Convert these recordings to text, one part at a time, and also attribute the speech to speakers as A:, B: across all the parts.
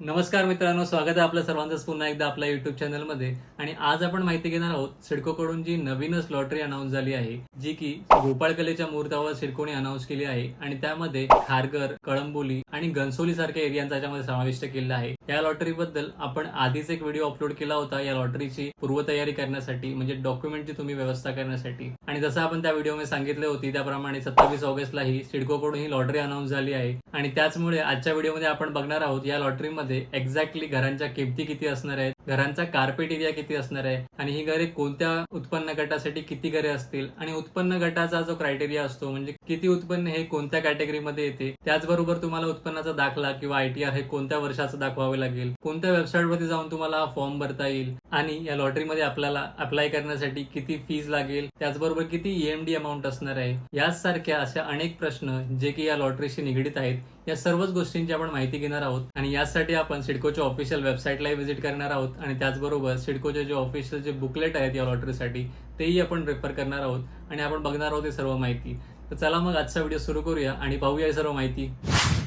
A: नमस्कार मित्रांनो स्वागत आहे आपल्या सर्वांचं पुन्हा एकदा आपल्या युट्यूब चॅनलमध्ये आणि आज आपण माहिती घेणार आहोत सिडकोकडून जी नवीनच लॉटरी अनाऊन्स झाली आहे जी की गोपाळ कलेच्या मुहूर्तावर सिडकोने अनाऊन्स केली आहे आणि त्यामध्ये खारघर कळंबोली आणि घनसोली सारख्या एरियांचा याच्यामध्ये समाविष्ट केलेला आहे. या लॉटरी बद्दल आपण आधीच एक व्हिडिओ अपलोड केला होता या लॉटरीची पूर्वतयारी करण्यासाठी म्हणजे डॉक्युमेंटची तुम्ही व्यवस्था करण्यासाठी. आणि जसं आपण त्या व्हिडिओमध्ये सांगितले होती त्याप्रमाणे सत्तावीस ऑगस्टला ही सिडकोकडून ही लॉटरी अनाऊन्स झाली आहे. आणि त्याचमुळे आजच्या व्हिडिओमध्ये आपण बघणार आहोत या लॉटरीमध्ये एक्झॅक्टली घरांच्या किमती किती असणार आहेत? घरांचा कार्पेट एरिया किती असणार आहे? आणि ही घरे कोणत्या उत्पन्न गटासाठी किती घरे असतील? आणि उत्पन्न गटाचा जो क्रायटेरिया असतो म्हणजे किती उत्पन्न हे कोणत्या कॅटेगरीमध्ये येते? त्याचबरोबर तुम्हाला उत्पन्नाचा दाखला किंवा आयटीआर हे कोणत्या वर्षाचं दाखवावे लागेल? कोणत्या वेबसाईटवरती जाऊन तुम्हाला हा फॉर्म भरता येईल? आणि या लॉटरीमध्ये आपल्याला अप्लाय करण्यासाठी किती फीज लागेल? त्याचबरोबर किती ईएमडी अमाऊंट असणार आहे? यासारख्या अशा अनेक प्रश्न जे की या लॉटरीशी निगडीत आहेत. या सर्वच गोष्टींची आपण माहिती घेणार आहोत. आणि यासाठी आपण सिडकोच्या ऑफिशियल वेबसाईटलाही व्हिजिट करणार आहोत. आणि त्याचबरोबर सिडकोचे जे ऑफिशियल जे बुकलेट आहेत या लॉटरीसाठी तेही आपण रेफर करणार आहोत आणि आपण बघणार आहोत ही सर्व माहिती. तर चला मग आजचा व्हिडिओ सुरू करूया आणि पाहूया सर्व माहिती.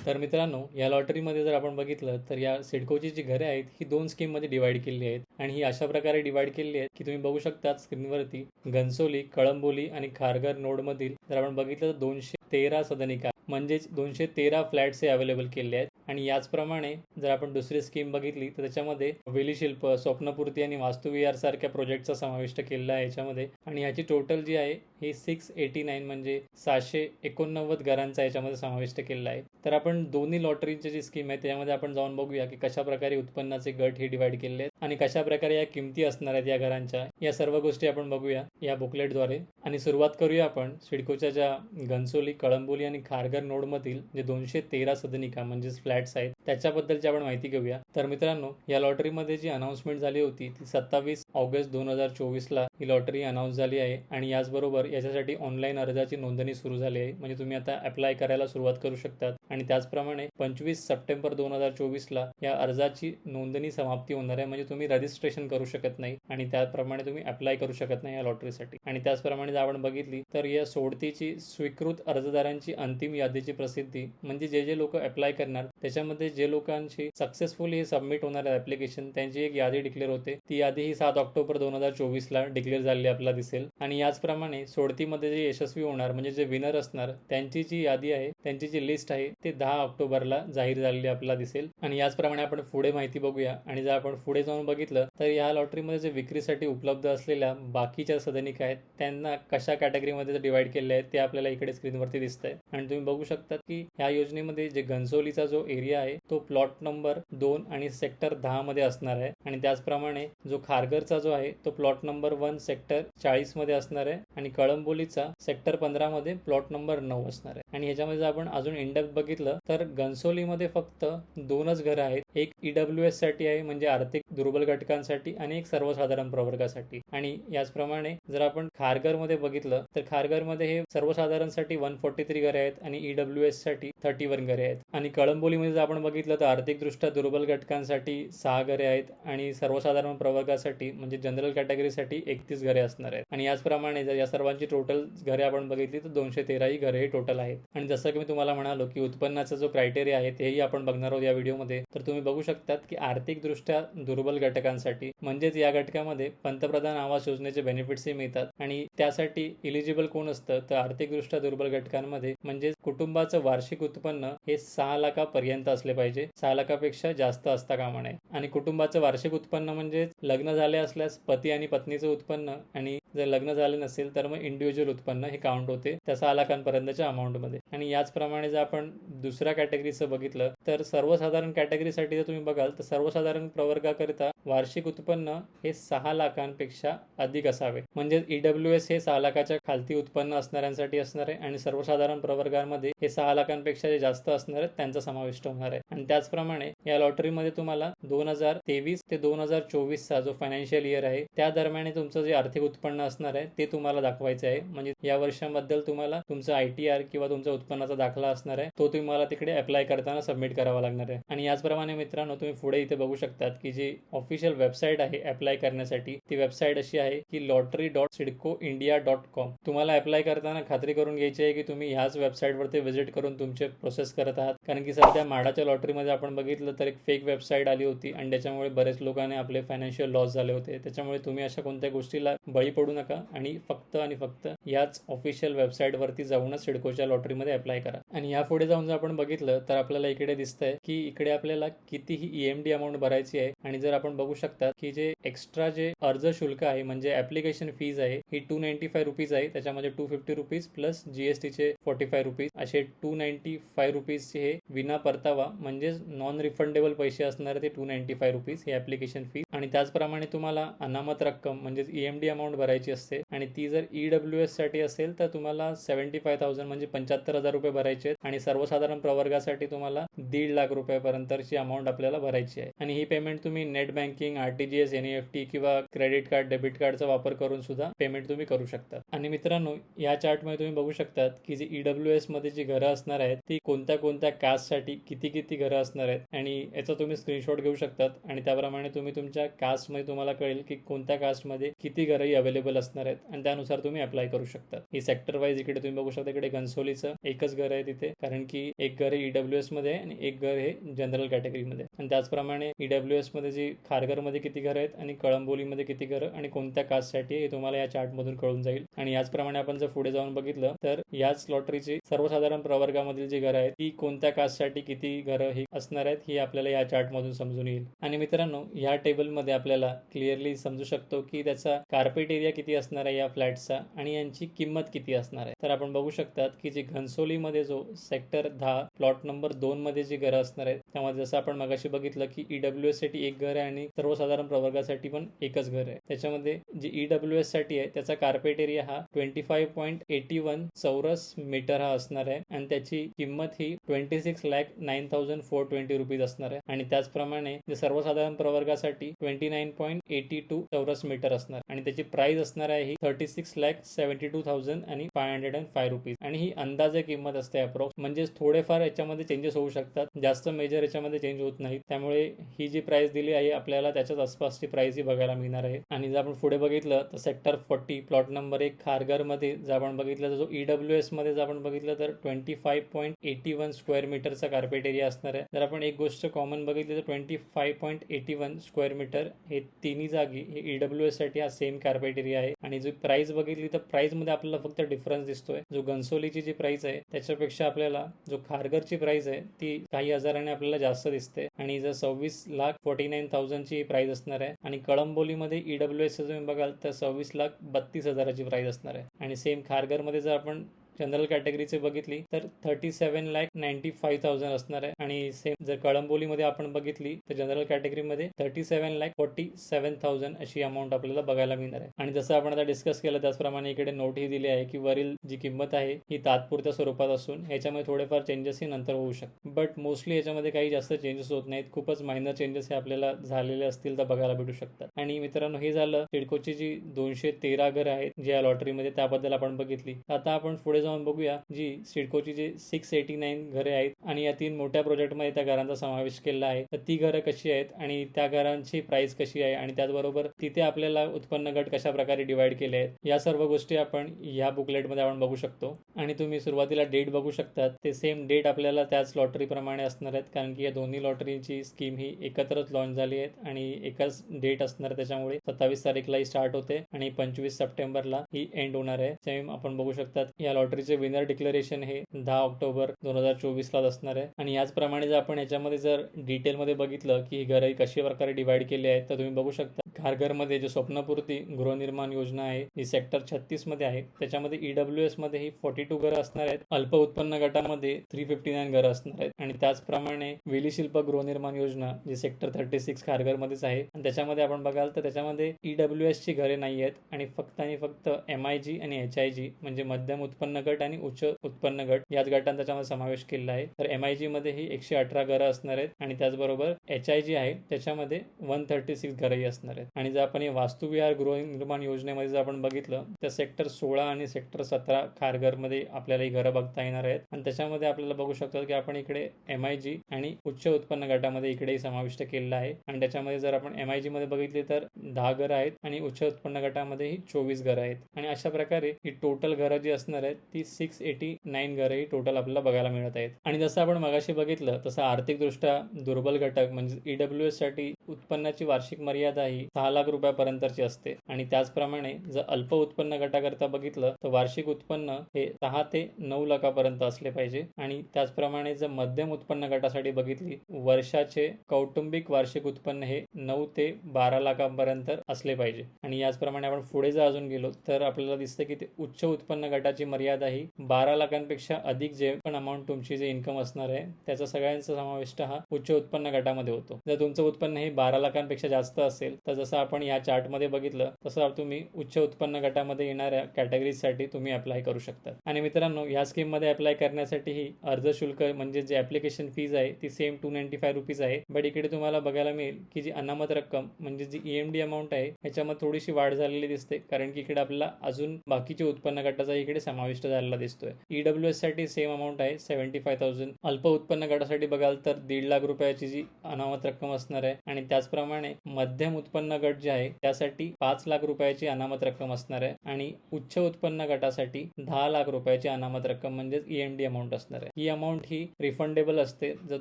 A: तर मित्रांनो या लॉटरीमध्ये जर आपण बघितलं तर या सिडकोची जी घरे आहेत ही दोन स्कीममध्ये डिवाईड केलेली आहेत. आणि ही अशा प्रकारे डिवाईड केलेली आहेत की तुम्ही बघू शकता स्क्रीनवरती घनसोली कळंबोली आणि खारघर नोडमधील जर आपण बघितलं तर दोनशे तेरा सदनिका म्हणजेच दोनशे तेरा फ्लॅट्स हे अवेलेबल केले आहेत. आणि याचप्रमाणे जर आपण दुसरी स्कीम बघितली तर त्याच्यामध्ये वेलीशिल्प स्वप्नपूर्ती आणि वास्तुविहार सारख्या प्रोजेक्टचा समाविष्ट केलेला आहे याच्यामध्ये. आणि याची टोटल जी आहे हे सिक्स एटी नाईन म्हणजे सहाशे एकोणनव्वद घरांचा याच्यामध्ये समाविष्ट केलेला आहे. तर आपण दोन्ही लॉटरीची जी स्कीम आहे त्यामध्ये आपण जाऊन बघूया की कशा प्रकारे उत्पन्नाचे गट हे डिवाइड केले आहेत आणि कशा प्रकारे या किमती असणार आहेत या घरांच्या. या सर्व गोष्टी आपण बघूया या बुकलेटद्वारे आणि सुरुवात करूया आपण सिडकोच्या ज्या घनसोली कळंबोली आणि खारघर नोडमधील जे दोनशे तेरा सदनिका म्हणजेच फ्लॅट्स आहेत त्याच्याबद्दलची आपण माहिती घेऊया. तर मित्रांनो या लॉटरीमध्ये जी अनाऊन्समेंट झाली होती ती सत्तावीस ऑगस्ट दोन हजार चोवीसला ही लॉटरी अनाऊन्स झाली आहे आणि याचबरोबर याच्यासाठी ऑनलाईन अर्जाची नोंदणी सुरू झाली आहे. म्हणजे तुम्ही आता अप्लाय करायला सुरुवात करू शकतात. आणि त्याचप्रमाणे पंचवीस सप्टेंबर दोन हजार चोवीसला या अर्जाची नोंदणी समाप्ती होणार आहे. म्हणजे तुम्ही रजिस्ट्रेशन करू शकत नाही आणि त्याप्रमाणे तुम्ही अप्लाय करू शकत नाही या लॉटरीसाठी. आणि त्याचप्रमाणे जर आपण बघितली तर या सोडतीची स्वीकृत अर्जदारांची अंतिम यादीची प्रसिद्धी म्हणजे जे जे लोक अप्लाय करणार त्याच्यामध्ये जे लोकांची सक्सेसफुली सबमिट होणार आहे ऍप्लिकेशन त्यांची एक यादी डिक्लेअर होते. ती यादी ही सात ऑक्टोबर दोन हजार चोवीसला डिक्लेअर झालेली आपल्याला दिसेल. आणि याचप्रमाणे सोडतीमध्ये जे यशस्वी होणार म्हणजे जे विनर असणार त्यांची जी यादी आहे त्यांची जी लिस्ट आहे ते दहा ऑक्टोबरला जाहीर झालेली आपल्याला दिसेल. आणि याचप्रमाणे आपण पुढे माहिती बघूया. आणि जर आपण पुढे जाऊन बघितलं तर या लॉटरीमध्ये जे विक्रीसाठी उपलब्ध असलेल्या बाकीच्या सदनिका आहेत त्यांना कशा कॅटेगरीमध्ये डिवाइड केले आहेत ते आपल्याला इकडे स्क्रीनवरती दिसत आहे आणि तुम्ही बघू शकता की या योजनेमध्ये जे घनसोलीचा जो एरिया आहे तो प्लॉट नंबर दोन आणि सेक्टर दहा मध्ये असणार आहे. आणि त्याचप्रमाणे जो खारघरचा जो आहे तो प्लॉट नंबर वन सेक्टर चाळीसमध्ये असणार आहे. आणि कळंबोलीचा सेक्टर पंधरा मध्ये प्लॉट नंबर नऊ असणार आहे. आणि ह्याच्यामध्ये जर आपण अजून इंडक बघितलं तर घनसोलीमध्ये फक्त दोनच घरं आहेत. एक ईडब्ल्यू एससाठी आहे म्हणजे आर्थिक दुर्बल घटकांसाठी आणि एक सर्वसाधारण प्रवर्गासाठी. आणि याचप्रमाणे जर आपण खारघरमध्ये बघितलं तर खारघरमध्ये हे सर्वसाधारणसाठी वन फोर्टी थ्री घरे आहेत आणि ईडब्ल्यू एससाठी थर्टी वन घरे आहेत. आणि कळंबोलीमध्ये जर आपण बघितलं बघितलं तर आर्थिकदृष्ट्या दुर्बल घटकांसाठी सहा घरे आहेत आणि सर्वसाधारण प्रवर्गासाठी म्हणजे जनरल कॅटेगरीसाठी एकतीस घरे असणार आहेत. आणि याचप्रमाणे जर या सर्वांची टोटल घरे आपण बघितली तर दोनशे तेराही घरे टोटल आहेत. आणि जसं की मी तुम्हाला म्हणालो की उत्पन्नाचा जो क्रायटेरिया आहे तेही आपण बघणार आहोत या व्हिडिओमध्ये. तर तुम्ही बघू शकतात की आर्थिकदृष्ट्या दुर्बल घटकांसाठी म्हणजेच या घटकामध्ये पंतप्रधान आवास योजनेचे बेनिफिट्सही मिळतात. आणि त्यासाठी इलिजिबल कोण असतं? तर आर्थिकदृष्ट्या दुर्बल घटकांमध्ये म्हणजेच कुटुंबाचं वार्षिक उत्पन्न हे सहा लाखापर्यंत असले पाहिजे. सहा लाखापेक्षा जास्त असता कामा नये. आणि कुटुंबाचं वार्षिक उत्पन्न म्हणजे लग्न झाले असल्यास पती आणि पत्नीचं उत्पन्न आणि जर लग्न झाले नसेल तर मग इंडिव्हिज्युअल उत्पन्न हे काउंट होते त्या सहा लाखांपर्यंतच्या अमाऊंटमध्ये आणि याचप्रमाणे जर आपण दुसऱ्या कॅटेगरीचं बघितलं तर सर्वसाधारण कॅटेगरीसाठी जर तुम्ही बघाल तर सर्वसाधारण प्रवर्गाकरिता वार्षिक उत्पन्न हे सहा लाखांपेक्षा अधिक असावे. म्हणजे ईडब्ल्यू एस हे सहा लाखाच्या खालती उत्पन्न असणाऱ्यांसाठी असणार आहे आणि सर्वसाधारण प्रवर्गामध्ये हे सहा लाखांपेक्षा जे जास्त असणार आहेत त्यांचा समाविष्ट होणार आहे. आणि त्याचप्रमाणे या लॉटरीमध्ये तुम्हाला दोन हजार तेवीस ते दोन हजार चोवीसचा जो फायनान्शियल इयर आहे त्या दरम्यान तुमचं जे आर्थिक उत्पन्न उत्पन्न असणार आहे ते तुम्हाला दाखवायचे आहे. म्हणजे या वर्षाबद्दल तुम्हाला तुमचा आय टी आर किंवा तुमचा उत्पन्नाचा दाखला असणार आहे तो तुम्हाला तिकडे अप्लाय करताना सबमिट करावा लागणार आहे. आणि याचप्रमाणे मित्रांनो तुम्ही पुढे इथे बघू शकतात की जी ऑफिशियल वेबसाईट आहे अप्लाय करण्यासाठी ती वेबसाईट अशी आहे की lottery dot CIDCO India dot com तुम्हाला अप्लाय करताना खात्री करून घ्यायची आहे की तुम्ही ह्याच वेबसाईटवरती व्हिजिट करून तुमचे प्रोसेस करत आहात. कारण की सध्या म्हाडाच्या लॉटरीमध्ये आपण बघितलं तर एक फेक वेबसाईट आली होती आणि त्याच्यामुळे बरेच लोकांनी आपले फायनान्शियल लॉस झाले होते. त्याच्यामुळे तुम्ही अशा कोणत्या गोष्टीला बळी पडू नका आणि फक्त आणि फक्त याच ऑफिशियल वेबसाईटवरती जाऊनच सिडकोच्या लॉटरीमध्ये अप्लाय करा. आणि या पुढे जाऊन जर आपण बघितलं तर आपल्याला इकडे दिसतंय की इकडे आपल्याला कितीही ईएमडी अमाऊंट भरायची आहे आणि जर आपण बघू शकता की जे एक्स्ट्रा जे अर्ज शुल्क आहे म्हणजे ऍप्लिकेशन फीज आहे ही टू नाईन्टी फाय रुपीज आहे. त्याच्यामध्ये टू फिफ्टी रुपीज प्लस जीएसटीचे फोर्टी फाय रुपीज असे टू नाईन्टी फाय रुपीजचे हे विना परतावा म्हणजेच नॉन रिफंडेबल पैसे असणारे ते टू नाईन्टी फाय रुपीज हे ऍप्लिकेशन फीज आणि त्याचप्रमाणे तुम्हाला अनामत रक्कम म्हणजेच ईएमडी अमाऊंट भरायची असते. आणि ती जर ईडब्ल्यू एससाठी असेल तर तुम्हाला सेव्हन्टी फाय थाउजंड म्हणजे पंच्याहत्तर हजार रुपये भरायचे आहेत. आणि सर्वसाधारण प्रवर्गासाठी तुम्हाला दीड लाख रुपयापर्यंतची अमाऊंट आपल्याला भरायची आहे. आणि ही पेमेंट तुम्ही नेट बँकिंग आरटीजीएस एनईएफटी किंवा क्रेडिट कार्ड डेबिट कार्डचा वापर करून सुद्धा पेमेंट तुम्ही करू शकता. आणि मित्रांनो या चार्टमध्ये तुम्ही बघू शकतात की जी ईडब्ल्यू एसमध्ये जी घरं असणार आहेत ती कोणत्या कोणत्या कास्टसाठी किती किती घरं असणार आहेत. आणि याचा तुम्ही स्क्रीनशॉट घेऊ शकतात. आणि त्याप्रमाणे तुम्ही तुमच्या कास्टमध्ये तुम्हाला कळेल की कोणत्या कास्टमध्ये किती घरंही अवेलेबल असणार आहेत आणि त्यानुसार तुम्ही अप्लाय करू शकता ही सेक्टर वाईज इकडे तुम्ही बघू शकता इकडे घनसोलीचं एकच घर आहे तिथे. कारण की एक घर हे ईडब्ल्यू एसमध्ये आणि एक घर हे जनरल कॅटेगरीमध्ये आणि त्याचप्रमाणे ईडब्ल्यू एसमध्ये जी खारघरमध्ये किती घरं आहेत आणि कळंबोलीमध्ये किती घरं आणि कोणत्या कास्टसाठी हे तुम्हाला या चार्ट मधून कळून जाईल. आणि याचप्रमाणे आपण जर पुढे जाऊन बघितलं तर याच लॉटरीची सर्वसाधारण प्रवर्गामधील जी घरं आहेत ती कोणत्या कास्टसाठी किती घरं ही असणार आहेत ही आपल्याला या चार्ट मधून समजून येईल. आणि मित्रांनो या टेबलमध्ये आपल्याला क्लिअरली समजू शकतो की त्याचा कार्पेट एरिया किती असणार आहे या फ्लॅटचा आणि यांची किंमत किती असणार आहे? तर आपण बघू शकतात की जे घनसोलीमध्ये जो सेक्टर दहा प्लॉट नंबर दोन मध्ये जी घरं असणार आहेत त्यामध्ये जसं आपण मगाशी बघितलं की ईडब्ल्यू एससाठी एक घर आहे आणि सर्वसाधारण प्रवर्गासाठी पण एकच घर आहे. त्याच्यामध्ये जे ईडब्ल्यू एससाठी आहे त्याचा कार्पेट एरिया हा twenty five point eighty one चौरस मीटर हा असणार आहे आणि त्याची किंमत ही twenty six lakh nine thousand four twenty rupees असणार आहे. आणि त्याचप्रमाणे जे सर्वसाधारण प्रवर्गासाठी twenty nine point eighty two चौरस मीटर असणार. आणि त्याची प्राइस असणार आहे ही thirty six lakh seventy two thousand आणि five hundred and five rupees आणि ही अंदाजे किंमत असते अप्रोक्स म्हणजे थोडेफार याच्यामध्ये चेंजेस होऊ शकतात. जास्त मेजर याच्यामध्ये चेंज होत नाही त्यामुळे ही जी प्राइस दिली आहे आपल्याला त्याच्याच आसपासची प्राइस ही बघायला मिळणार आहे. आणि जर आपण पुढे बघितलं तर सेक्टर फोर्टी प्लॉट नंबर एक खारघरमध्ये जर आपण बघितलं तर जो ईडब्ल्यू डब्ल्यू एसमध्ये जर आपण बघितलं तर twenty five point eighty one square मीटरचा कार्पेट एरिया असणार आहे. जर आपण एक गोष्ट कॉमन बघितली तर twenty five point eighty one square metre हे तिन्ही जागी हे ईडब्ल्यू डब्ल्यू एससाठी हा सेम कार्पेट एरिया आहे. आणि जी प्राइस बघितली तर प्राइसमध्ये आपल्याला फक्त डिफरन्स दिसतोय. जो घनसोलीची जी प्राइस आहे त्याच्यापेक्षा आपल्याला जो खारघरची प्राइस आहे ती काही हजाराने आपल्याला जास्त दिसते आणि जर सव्वीस लाख फोर्टी नाईन थाउजंडची प्राइस असणार आहे आणि कळंबोलीमध्ये ईडब्ल्यू एस तुम्ही बघाल तर सव्वीस लाख बत्तीस हजाराची प्राइस असणार आहे. आणि सेम खारघरमध्ये जर आपण जनरल कॅटेगरीचे बघितली तर thirty seven lakh ninety five thousand असणार आहे. आणि सेम जर कळंबोलीमध्ये आपण बघितली तर जनरल कॅटेगरीमध्ये thirty seven lakh forty seven thousand अशी अमाऊंट आपल्याला बघायला मिळणार आहे. आणि जसं आपण आता डिस्कस केलं त्याचप्रमाणे इकडे नोट ही दिली आहे की वरील जी किंमत आहे ही तात्पुरत्या स्वरूपात असून याच्यामध्ये थोडेफार चेंजेसही नंतर होऊ शकतात. बट मोस्टली याच्यामध्ये काही जास्त चेंजेस होत नाहीत. खूपच मायनर चेंजेस हे आपल्याला झालेले असतील तर बघायला भेटू शकतात. आणि मित्रांनो हे झालं सिडकोची जी दोनशे तेरा घर आहेत ज्या या लॉटरीमध्ये त्याबद्दल आपण बघितली. आता आपण पुढे जाऊन बघूया. जी सिडकोची जी सिक्स एटी नाईन घरे आहेत आणि या तीन मोठ्या प्रोजेक्टमध्ये त्या घरांचा समावेश केलेला आहे. तर ती घरं कशी आहेत आणि त्या घरांची प्राइस कशी आहे आणि त्याचबरोबर तिथे आपल्याला उत्पन्न गट कशा प्रकारे डिवाइड केले आहेत या सर्व गोष्टी आपण या बुकलेटमध्ये आपण बघू शकतो. आणि तुम्ही सुरुवातीला डेट बघू शकतात. ते सेम डेट आपल्याला त्याच लॉटरीप्रमाणे असणार आहेत कारण की या दोन्ही लॉटरीची स्कीम ही एकत्रच लॉन्च झाली आहेत आणि एकाच डेट असणार त्याच्यामुळे सत्तावीस तारीखला ही स्टार्ट होते आणि पंचवीस सप्टेंबरला ही एंड होणार आहे. सेम आपण बघू शकतात या लॉटरी लॉटरीचे विनर डिक्लेरेशन हे दहा ऑक्टोबर दोन हजार चोवीसलाच असणार आहे. आणि याचप्रमाणे जर आपण याच्यामध्ये जर डिटेलमध्ये बघितलं की ही घरं कशा प्रकारे डिवाइड केली आहे तर तुम्ही बघू शकता खारघरमध्ये जे स्वप्नपूर्ती गृहनिर्माण योजना आहे ही सेक्टर छत्तीसमध्ये आहे. त्याच्यामध्ये ईडब्ल्यू एसमध्ये ही फोर्टी टू घरं असणार आहेत. अल्प उत्पन्न गटामध्ये थ्री फिफ्टी नाईन घरं असणार आहेत. आणि त्याचप्रमाणे वेलीशिल्प गृहनिर्माण योजना जी सेक्टर थर्टी सिक्स खारघरमध्येच आहे. आणि त्याच्यामध्ये आपण बघाल तर त्याच्यामध्ये ईडब्ल्यू एस ची घरे नाही आहेत. आणि फक्त आणि फक्त एम आय जी आणि एच आय जी म्हणजे मध्यम उत्पन्न गट आणि उच्च उत्पन्न गट याच गटांचा त्याच्यामध्ये समावेश केलेला आहे. तर एम आय जी मध्ये ही एकशे अठरा घरं असणार आहेत. आणि त्याचबरोबर एच आय जी आहे. त्याच्यामध्ये वन थर्टी सिक्स घरंही असणार आहेत. आणि जर आपण हे वास्तुविहार गृहनिर्माण योजनेमध्ये जर आपण बघितलं तर सेक्टर सोळा आणि सेक्टर सतरा खारघरमध्ये आपल्याला ही घरं बघता येणार आहेत. आणि त्याच्यामध्ये आपल्याला बघू शकतो की आपण इकडे एम आय जी आणि उच्च उत्पन्न गटामध्ये इकडेही समाविष्ट केलेला आहे. आणि त्याच्यामध्ये जर आपण एम आय जी मध्ये बघितले तर दहा घरं आहेत आणि उच्च उत्पन्न गटामध्येही चोवीस घरं आहेत. आणि अशा प्रकारे ही टोटल घरं जी असणार आहेत ती सिक्स एटी नाईन घरं ही टोटल आपल्याला बघायला मिळत आहेत. आणि जसं आपण मगाशी बघितलं तसं आर्थिकदृष्ट्या दुर्बल घटक म्हणजे ईडब्ल्यू एससाठी उत्पन्नाची वार्षिक मर्यादा ही सहा लाख रुपयापर्यंतची असते. आणि त्याचप्रमाणे जर अल्प उत्पन्न गटाकरता बघितलं तर वार्षिक उत्पन्न हे सहा ते नऊ लाखापर्यंत असले पाहिजे. आणि त्याचप्रमाणे जर मध्यम उत्पन्न गटासाठी बघितली वर्षाचे कौटुंबिक वार्षिक उत्पन्न हे नऊ ते बारा लाखापर्यंत असले पाहिजे. आणि याचप्रमाणे आपण पुढे जर अजून गेलो तर आपल्याला दिसतं की ते उच्च उत्पन्न गटाची मर्यादा ही बारा लाखांपेक्षा अधिक जे पण अमाऊंट तुमची जे इन्कम असणार आहे त्याचा सगळ्यांचा समाविष्ट हा उच्च उत्पन्न गटामध्ये होतो. जर तुमचं उत्पन्न हे बारा लाखांपेक्षा जास्त असेल तर जसं आपण या चार्टमध्ये बघितलं तसं तुम्ही उच्च उत्पन्न गटामध्ये येणाऱ्या कॅटेगरीजसाठी तुम्ही अप्लाय करू शकता. आणि मित्रांनो या स्कीममध्ये अप्लाय करण्यासाठीही अर्ज शुल्क म्हणजे जे ऍप्लिकेशन फीज आहे ती same two ninety five rupees आहे. बट इकडे तुम्हाला बघायला मिळेल की जी अनामत रक्कम म्हणजे जी ईएमडी अमाऊंट आहे ह्याच्यामध्ये थोडीशी वाढ झालेली दिसते. कारण की इकडे आपल्याला अजून बाकीचे उत्पन्न गटाचा इकडे समाविष्ट झालेला दिसतोय. ईडब्ल्यू एससाठी सेम अमाऊंट आहे सेव्हन्टी फाय थाउजंड अल्प उत्पन्न गटासाठी बघाल तर दीड लाख रुपयाची जी अनामत रक्कम असणार आहे. आणि त्याचप्रमाणे मध्यम उत्पन्न गट जे आहे त्यासाठी पाच लाख रुपयाची अनामत रक्कम असणार आहे आणि उच्च उत्पन्न गटासाठी दहा लाख रुपयाची अनामत रक्कम म्हणजेच ईएमडी अमाऊंट असणार आहे. ही अमाऊंट ही रिफंडेबल असते. जर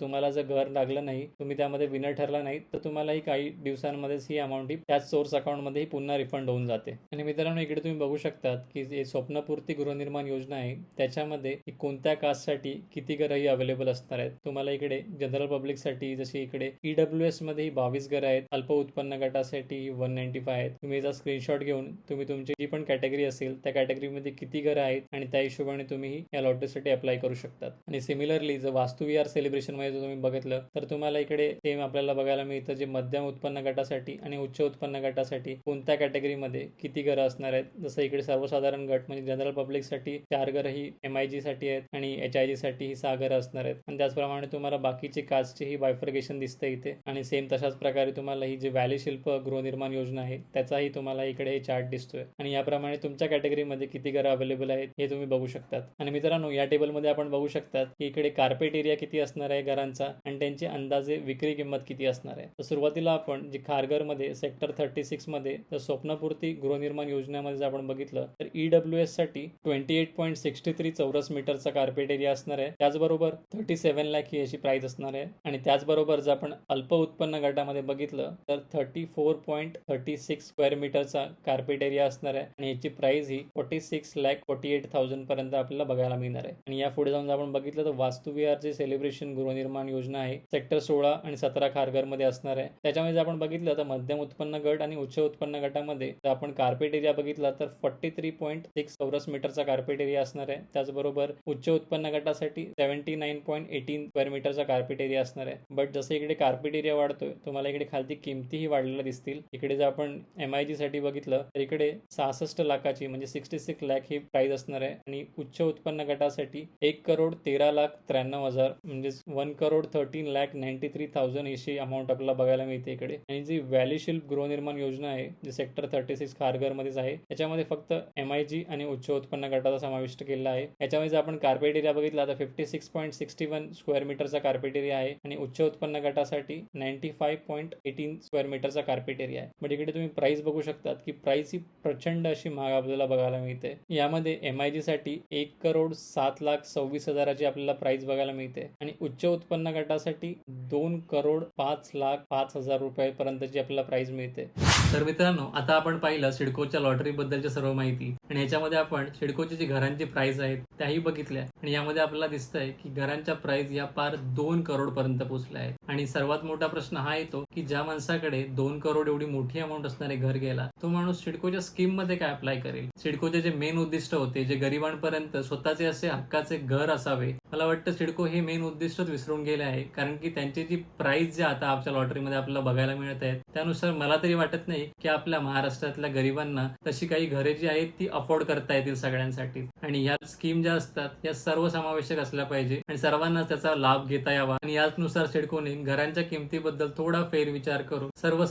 A: तुम्हाला जर घर लागलं नाही तुम्ही त्यामध्ये विनर ठरला नाही तर तुम्हाला ही काही दिवसांमध्येच ही अमाऊंट ही त्याच सोर्स अकाउंटमध्ये पुन्हा रिफंड होऊन जाते. आणि मित्रांनो इकडे तुम्ही बघू शकतात की जे स्वप्नपूर्ती गृहनिर्माण योजना आहे त्याच्यामध्ये कोणत्या कास्टसाठी किती घरं ही अवेलेबल असणार आहेत. तुम्हाला इकडे जनरल पब्लिकसाठी जशी इकडे ईडब्ल्यू एसमध्ये बावीस घरं आहेत अल्प उत्पन्न गटासाठी वन नाईन्टी फाय आहेत तुम्ही याचा स्क्रीनशॉट घेऊन तुम्ही तुमची जी पण कॅटेगरी असेल त्या कॅटेगरीमध्ये किती घरं आहेत आणि त्या हिशोबाने तुम्ही या लॉटरीसाठी अप्लाय करू शकतात. आणि सिमिलरली जर वास्तुविहार विहार सेलिब्रेशनमध्ये जर तुम्ही बघितलं तर तुम्हाला इकडे सेम आपल्याला बघायला मिळतं जे मध्यम उत्पन्न गटासाठी आणि उच्च उत्पन्न गटासाठी कोणत्या कॅटेगरीमध्ये किती घरं असणार आहेत. जसं इकडे सर्वसाधारण गट म्हणजे जनरल पब्लिकसाठी चार घरं ही एम आय जी साठी आहेत आणि एच आय जी साठी ही सहा घरं असणार आहेत. आणि त्याचप्रमाणे तुम्हाला बाकीचे कास्टची ही बायफर्गेशन दिसते इथे. आणि सेम तशाच प्रकारे तुम्हाला ही जे व्हॅली शिल्प गृहनिर्माण योजना आहे त्याचाही तुम्हाला इकडे हे चार्ट दिसतोय. आणि याप्रमाणे तुमच्या कॅटेगरीमध्ये किती घरं अवेलेबल आहेत हे तुम्ही बघू शकतात. आणि मित्रांनो या टेबलमध्ये आपण बघू शकतात की इकडे कार्पेट एरिया किती असणार आहे घरांचा आणि त्यांची अंदाजे विक्री किंमत किती असणार आहे. तर सुरुवातीला आपण जी खारघरमध्ये सेक्टर थर्टी सिक्समध्ये तर स्वप्नपूर्ती गृहनिर्माण योजनेमध्ये जर आपण बघितलं तर E W एससाठी twenty eight point sixty three चौरस मीटरचा कार्पेट एरिया असणार आहे. त्याचबरोबर थर्टी सेव्हन लॅक ही अशी प्राइस असणार आहे. आणि त्याचबरोबर जर आपण अल्प उत्पन्न गटामध्ये बघितलं तर thirty four point thirty six square मीटरचा कार्पेट एरिया असणार आहे. आणि याची प्राइस ही forty six lakh forty eight thousand पर्यंत आपल्याला बघायला मिळणार आहे. आणि या पुढे जाऊन आपण बघितलं तर वास्तुविहारचे सेलिब्रेशन गृहनिर्माण योजना आहे सेक्टर सोळा आणि सतरा खारघरमध्ये असणार आहे. त्याच्यामध्ये जर आपण बघितलं तर मध्यम उत्पन्न गट आणि उच्च उत्पन्न गटामध्ये जर आपण कार्पेट एरिया बघितला तर फोर्टी थ्री पॉईंट सिक्स चौरस मीटरचा कार्पेट एरिया असणार आहे. त्याचबरोबर उच्च उत्पन्न गटासाठी seventy nine point eighteen square मीटरचा कार्पेट एरिया असणार आहे. बट जसं इकडे कार्पेट एरिया वाढतोय तुम्हाला इकडे खालती किमतीही वाढलेल्या असतील. इकडे जर आपण एम आय जी साठी बघितलं तर इकडे सहासष्ट लाखाची म्हणजे सिक्स्टी सिक्स लॅक ही प्राईज असणार आहे. आणि उच्च उत्पन्न गटासाठी एक करोड तेरा लाख त्र्याण्णव हजार म्हणजे one crore thirteen lakh ninety three thousand अशी अमाऊंट आपल्याला बघायला मिळते इकडे. आणि जी व्हॅली शिल्प गृहनिर्माण योजना आहे जी सेक्टर थर्टी सिक्स खारघर मध्येच आहे त्याच्यामध्ये फक्त एम आय जी आणि उच्च उत्पन्न गटाचा समाविष्ट केलेला आहे. याच्यामध्ये जर आपण कार्पेट एरिया बघितला तर fifty six point sixty one square मीटरचा कार्पेट एरिया आहे. आणि उच्च उत्पन्न गटासाठी ninety five point eighteen square मीटरचा कार्पेट क्रायटेरिया आहे. बट इकडे तुम्ही प्राइस बघू शकतात की प्राइस ही प्रचंड अशी महाग आपल्याला बघायला मिळते. यामध्ये एम आय जी साठी एक करोड सात लाख सव्वीस हजाराची आपल्याला प्राइस बघायला मिळते. आणि उच्च उत्पन्न गटासाठी दोन करोड पाच लाख पाच हजार रुपयापर्यंतची आपल्याला प्राइस मिळते. तर मित्रांनो आता आपण पाहिलं सिडकोच्या लॉटरी बद्दलची सर्व माहिती. आणि याच्यामध्ये आपण सिडकोची जी घरांची प्राइस आहेत त्याही बघितल्या. आणि यामध्ये आपल्याला दिसतंय की घरांच्या प्राइस या पार दोन करोड पर्यंत पोहोचल्या आहेत. आणि सर्वात मोठा प्रश्न हा येतो की ज्या माणसाकडे दोन करोड एवढी मोठी अमाऊंट असणारे घर घ्यायला तो माणूस सिडकोच्या स्कीममध्ये काय अप्लाय करेल? सिडकोचे जे मेन उद्दिष्ट होते जे गरिबांपर्यंत स्वतःचे असे हक्काचे घर असावे मला वाटतं सिडको हे मेन उद्दिष्टच विसरून गेले आहे. कारण की त्यांची जी प्राइस जे आता आमच्या लॉटरीमध्ये आपल्याला बघायला मिळत आहेत त्यानुसार मला तरी वाटत नाही की आपल्या महाराष्ट्रातल्या गरिबांना तशी काही घरे जी आहेत ती अफोर्ड करता येतील सगळ्यांसाठी. आणि ह्या स्कीम ज्या असतात या सर्व समावेशक असल्या पाहिजे आणि सर्वांना त्याचा लाभ घेता यावा. आणि याचनुसार सिडकोने घरांच्या किमतीबद्दल थोडा फेरविचार करून सर्व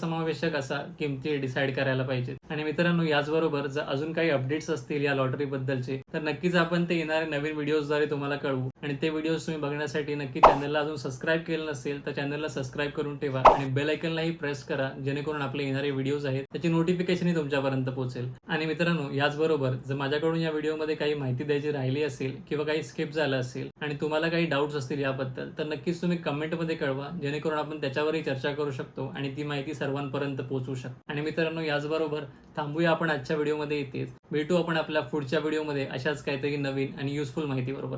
A: समावेशक असा किमती डिसाईड करायला पाहिजेत? आणि मित्रांनो याचबरोबर जर अजून काही अपडेट्स असतील या लॉटरी बद्दलचे तर नक्कीच आपण ते येणारे नवीन व्हिडिओजद्वारे तुम्हाला कळवू. आणि ते व्हिडिओज तुम्ही बघण्यासाठी नक्की चॅनलला अजून सबस्क्राईब केलं नसेल तर चॅनलला सबस्क्राईब करून ठेवा आणि बेल आयकनलाही प्रेस करा जेणेकरून आपले येणारे व्हिडिओज आहेत त्याची नोटिफिकेशनही तुमच्यापर्यंत पोहोचेल. आणि मित्रांनो याचबरोबर जर माझ्याकडून या व्हिडिओमध्ये काही माहिती द्यायची राहिली असेल किंवा काही स्किप झालं असेल आणि तुम्हाला काही डाऊट्स असतील याबद्दल तर नक्कीच तुम्ही कमेंटमध्ये कळवा जेणेकरून आपण त्याच्यावरही चर्चा करू शकतो आणि ती माहिती सर्वांपर्यंत पोहोचू शकतो. आणि मित्रांनो याचबरोबर थांबूया आपण आजच्या व्हिडिओमध्ये येतेच भेटू आपण आपल्या पुढच्या व्हिडिओमध्ये अशाच काहीतरी नवीन आणि युजफुल माहिती बरोबर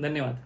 A: धन्यवाद.